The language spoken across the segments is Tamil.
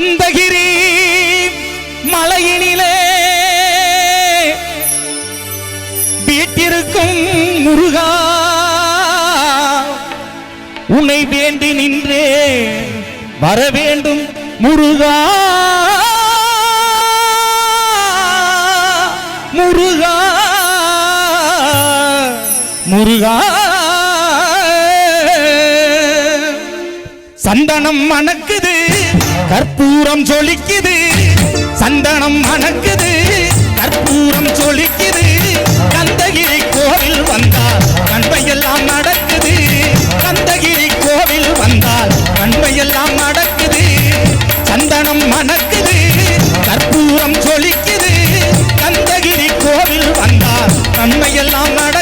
கந்தகிரி மலையினிலே வீட்டிருக்கும் முருகா உன்னை வேண்டி நின்றே வர வேண்டும் முருகா. முருகா முருகா. சந்தனம் மணக்குது. கற்பூரம் சொலிக்குது சந்தனம் மணக்குது கற்பூரம் சொலிக்குது கந்தகிரி கோவில் வந்தால் நன்மையெல்லாம் நடக்குது. கந்தகிரி கோவில் வந்தால் நன்மையெல்லாம் நடக்குது. சந்தனம் மணக்குது கற்பூரம் சொலிக்குது. கந்தகிரி கோவில் வந்தால் நன்மையெல்லாம் நட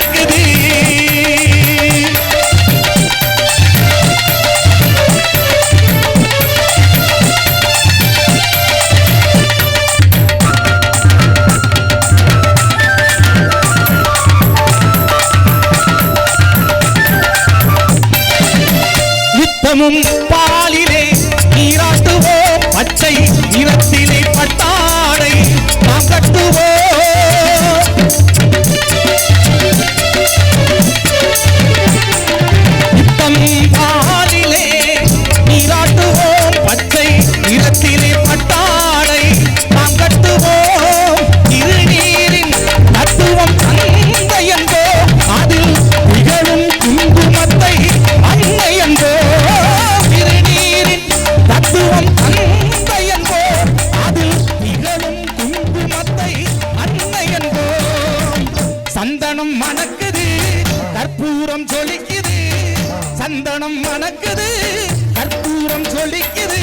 நித்தமும் பாலிலே நீராட்டுவோம் பச்சை நிறத்தில் சந்தனம் மணக்குது கற்பூரம் சொலிக்குது சந்தனம் மணக்குது கற்பூரம் சொலிக்குது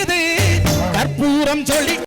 குற்றம் சொல்லி